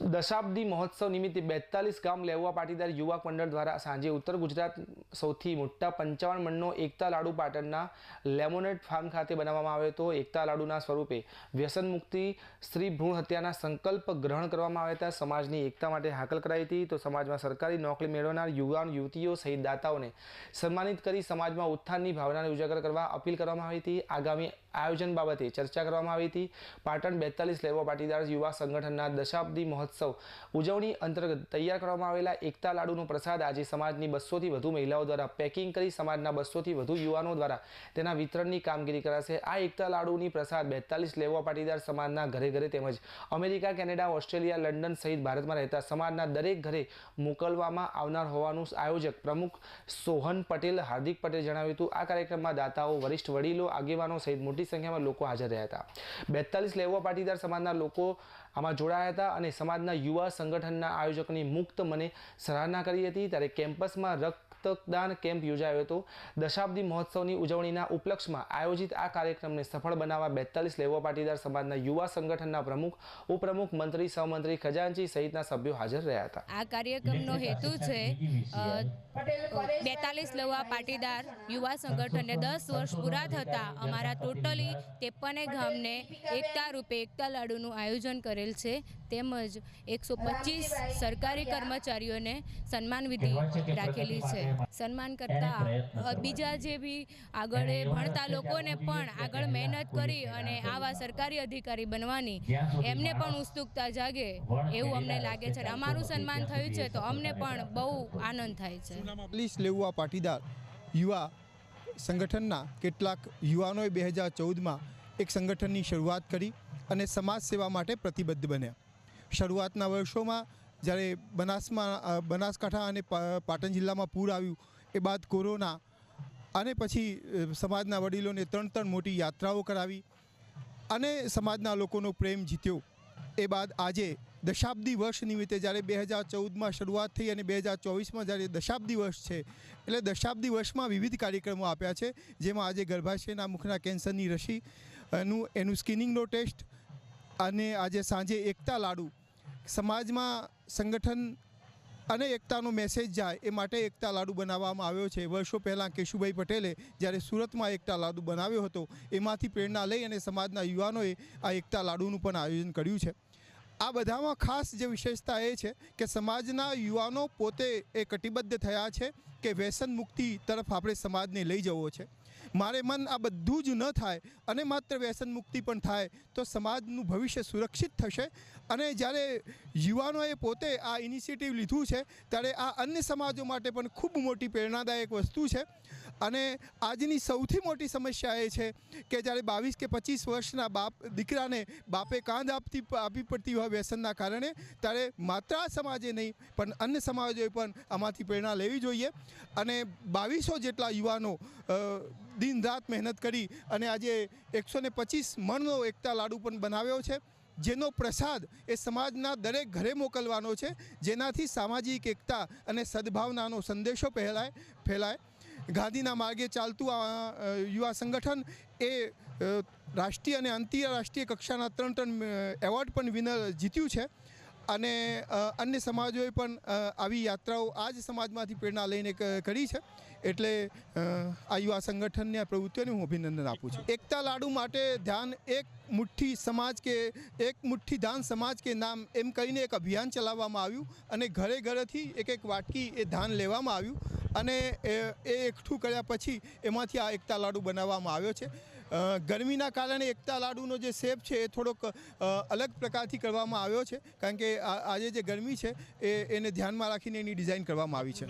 દશાબ્દી મહોત્સવ નિમિત્તે બેતાલીસ ગામ લેવા પાટીદાર યુવક મંડળ દ્વારા સાંજે ઉત્તર ગુજરાત સૌથી મોટા પંચાવન મણનો એકતા લાડુ પાટણના લેમોનેટ ફાર્મ ખાતે બનાવવામાં આવ્યો હતો. એકતા લાડુના સ્વરૂપે વ્યસન મુક્તિ, સ્ત્રી ભ્રૂણ હત્યાના સંકલ્પ ગ્રહણ કરવામાં આવ્યા હતા. સમાજની એકતા માટે હાકલ કરાઈ હતી. તો સમાજમાં સરકારી નોકરી મેળવનાર યુવાન, યુવતીઓ સહિત દાતાઓને સન્માનિત કરી સમાજમાં ઉત્થાનની ભાવનાને ઉજાગર કરવા અપીલ કરવામાં આવી હતી. આગામી આયોજન બાબતે ચર્ચા કરવામાં આવી હતી. પાટણ બેતાલીસ લેવા પાટીદાર યુવા સંગઠનના દશાબ્દી મહોત્સવ ઉજવણી અંતર્ગત તૈયાર કરવામાં આવેલા એકતા લાડુનો પ્રસાદ આજે સમાજની બસોથી વધુ મહિલાઓ દ્વારા પેકિંગ કરી સમાજના બસોથી વધુ યુવાનો દ્વારા તેના વિતરણની કામગીરી કરાશે. આ એકતા લાડુની પ્રસાદ બેતાલીસ લેવા પાટીદાર સમાજના ઘરે ઘરે તેમજ અમેરિકા, કેનેડા, ઓસ્ટ્રેલિયા, લંડન સહિત ભારતમાં રહેતા સમાજના દરેક ઘરે મોકલવામાં આવનાર હોવાનું આયોજક પ્રમુખ સોહન પટેલ, હાર્દિક પટેલ જણાવ્યું હતું. આ કાર્યક્રમમાં દાતાઓ, વરિષ્ઠ વડીલો, આગેવાનો સહિત મોટી સંખ્યામાં લોકો હાજર રહ્યા હતા. બેતાલીસ લેવો પાટીદાર સમાજના લોકો આમાં જોડાયા હતા અને સમાજના યુવા સંગઠનના આયોજકની મુક્ત મને સરાહના કરી હતી. ત્યારે કેમ્પસમાં રક્તદાન કેમ્પ યોજાયો હતો. દશાબ્દી મહોત્સવની ઉજવણીના ઉપલક્ષમાં આયોજિત આ કાર્યક્રમને સફળ બનાવવા બેતાલીસ લેવા પાટીદાર સમાજના યુવા સંગઠનના પ્રમુખ, ઉપપ્રમુખ, મંત્રી, સહમંત્રી ખજાનચી સહિતના સભ્યો હાજર રહ્યા હતા. આ કાર્યક્રમનો હેતુ છે બેતાલીસ લવા પાટીદાર યુવા સંગઠનને દસ વર્ષ પૂરા થતાં અમારા ટોટલી ત્રેપને ગામને એકતા રૂપે એકતા લાડુનું આયોજન કરેલ છે. તેમજ એકસો પચીસ સરકારી કર્મચારીઓને સન્માન વિધિ રાખેલી છે. સન્માન કરતા બીજા જે બી આગળ ભણતા લોકોને પણ આગળ મહેનત કરી અને આવા સરકારી અધિકારી બનવાની એમને પણ ઉત્સુકતા જાગે એવું અમને લાગે છે અમારું સન્માન થયું છે તો અમને પણ બહુ આનંદ થાય છે. પોલીસ લેવા પાટીદાર યુવા સંગઠનના કેટલાક યુવાનોએ બે હજાર ચૌદમાં એક સંગઠનની શરૂઆત કરી અને સમાજ સેવા માટે પ્રતિબદ્ધ બન્યા. શરૂઆતના વર્ષોમાં જ્યારે બનાસમાં બનાસકાંઠા અને પાટણ જિલ્લામાં પૂર આવ્યું, એ બાદ કોરોના અને પછી સમાજના વડીલોને ત્રણ ત્રણ મોટી યાત્રાઓ કરાવી અને સમાજના લોકોનો પ્રેમ જીત્યો. એ બાદ આજે દશાબ્દી વર્ષ નિમિત્તે જ્યારે બે હજાર ચૌદમાં શરૂઆત થઈ અને બે હજાર ચોવીસમાં જ્યારે દશાબ્દી વર્ષ છે, એટલે દશાબ્દી વર્ષમાં વિવિધ કાર્યક્રમો આપ્યા છે, જેમાં આજે ગર્ભાશયના મુખના કેન્સરની રસી એનું એનું સ્કિનિંગનો ટેસ્ટ અને આજે સાંજે એકતા લાડુ સમાજમાં સંગઠન અને એકતાનો મેસેજ જાય એ માટે એકતા લાડુ બનાવવામાં આવ્યો છે. વર્ષો પહેલાં કેશુભાઈ પટેલે જ્યારે સુરતમાં એકતા લાડુ બનાવ્યો હતો, એમાંથી પ્રેરણા લઈ અને સમાજના યુવાનોએ આ એકતા લાડુનું પણ આયોજન કર્યું છે. આ બધામાં ખાસ જે વિશેષતા એ છે કે સમાજના યુવાનો પોતે એ કટિબદ્ધ થયા છે કે વ્યસન મુક્તિ તરફ આપણે સમાજને લઈ જવો છે. મારે મન આ બધું જ ન થાય અને માત્ર વ્યસન મુક્તિ પણ થાય, તો સમાજનું ભવિષ્ય સુરક્ષિત થશે. અને જ્યારે યુવાનોએ પોતે આ ઇનિશિયેટિવ લીધું છે, ત્યારે આ અન્ય સમાજો માટે પણ ખૂબ મોટી પ્રેરણાદાયક વસ્તુ છે. અને આજની સૌથી મોટી સમસ્યા એ છે કે જ્યારે બાવીસ કે પચીસ વર્ષના બાપ દીકરાને બાપે કાંધ આપતી આપવી પડતી હોય વ્યસનના કારણે, ત્યારે માત્ર આ સમાજે નહીં, પણ અન્ય સમાજોએ પણ આમાંથી પ્રેરણા લેવી જોઈએ. અને બાવીસો જેટલા યુવાનો દિન રાત મહેનત કરી અને આજે એકસો ને પચીસ મણનો એકતા લાડુ પણ બનાવ્યો છે. જેનો પ્રસાદ એ સમાજના દરેક ઘરે મોકલવાનો છે. જેનાથી સામાજિક એકતા અને સદભાવનાનો સંદેશો પહેલાય, ફેલાય. ગાંધીના માર્ગે ચાલતું આ યુવા સંગઠન એ રાષ્ટ્રીય અને આંતરરાષ્ટ્રીય કક્ષાના ત્રણ ત્રણ એવોર્ડ પણ વિનર જીત્યું છે. અને અન્ય સમાજોએ પણ આવી યાત્રાઓ આ જ સમાજમાંથી પ્રેરણા લઈને કરી છે. એટલે આ યુવા સંગઠનની, આ પ્રવૃત્તિઓને હું અભિનંદન આપું છું. એકતા લાડુ માટે ધ્યાન એક મુઠ્ઠી સમાજ કે, એક મુઠ્ઠી ધાન સમાજ કે નામ એમ કરીને એક અભિયાન ચલાવવામાં આવ્યું અને ઘરે ઘરેથી એક એક વાટકી એ ધાન લેવામાં આવ્યું અને એ એકઠું કર્યા પછી એમાંથી આ એકતા લાડુ બનાવવામાં આવ્યો છે. ગરમીના કારણે એકતા લાડુનો જે શેપ છે એ થોડોક અલગ પ્રકારથી કરવામાં આવ્યો છે કારણ કે આજે જે ગરમી છે એ, એને ધ્યાનમાં રાખીને એની ડિઝાઇન કરવામાં આવી છે.